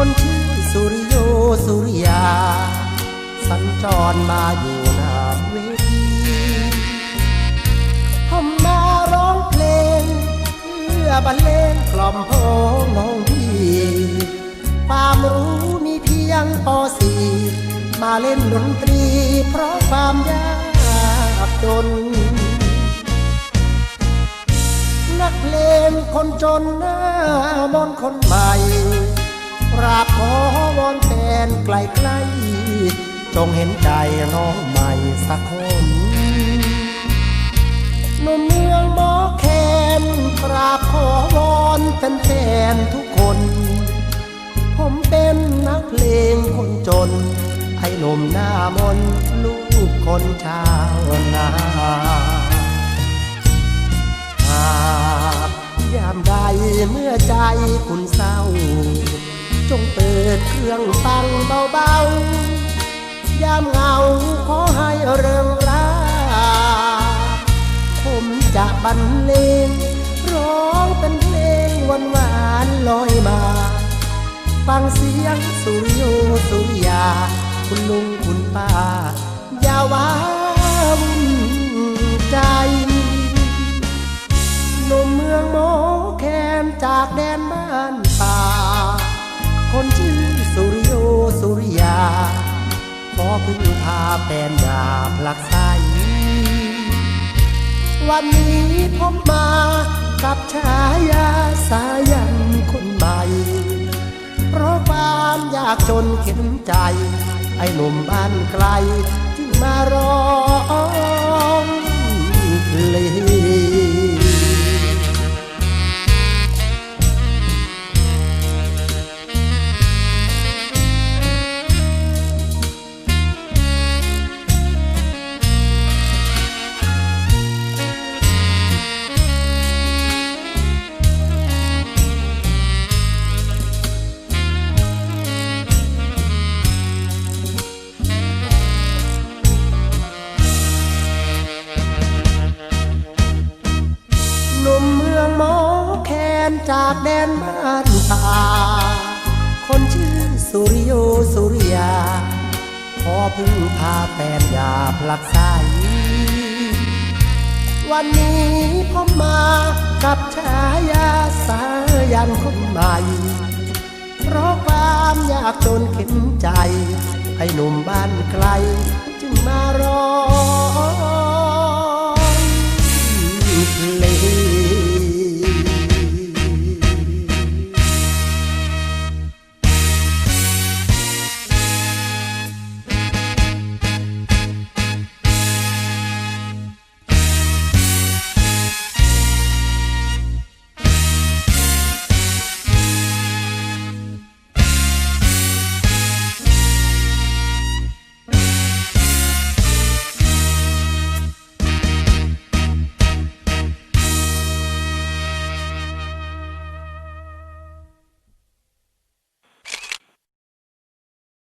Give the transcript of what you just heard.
คนชื่อสุริโยสุริยา สัญจรมาอยู่หน้าเวทีผมมาร้องเพลง เพื่อบรรเลงกล่อมโหมน้องพี่ความรู้มีเพียงพอสีมาเล่นดนตรี เพราะความยากจน นักเลงคนจนหน้ามนคนใหม่ ราบขอวอนแฟนไกลๆจงเห็นใจน้องใหม่สักคนหนุ่มเมืองหมอแคนกราบขอวอนเป็นแฟนทุกคน ผมเป็นนักเพลงคนจน ไอ้หนุ่มหน้ามนลูกคนชาวนาหากยามใดเมื่อใจคุณเศร้า จงเปิดเครื่องฟังเบาๆ ยามเหงาขอให้เริงราผมจะบรรเลงร้องเป็นเพลงหวานหวานๆลอยมา ฟังเสียงสุริโยสุริยา คุณลุงคุณป้า อย่าว้าวุ่นใจหนุ่มเมืองโมแคนจากแดนบ้านป่า คนชื่อสุริโยสุริยา ขอพึ่งพาแฟนดาพลักไสวันนี้ผมมากับชายาสายันคนใหม่ เพราะความยากจนเข็นใจ ไอ้หนุ่มบ้านไกล พึ่งพาแฟนยาพลักไสวันนี้ผมมากับชายาสายันคนใหม่ เพราะความยากจนเข็นใจ ให้หนุ่มบ้านไกล จึงมารอ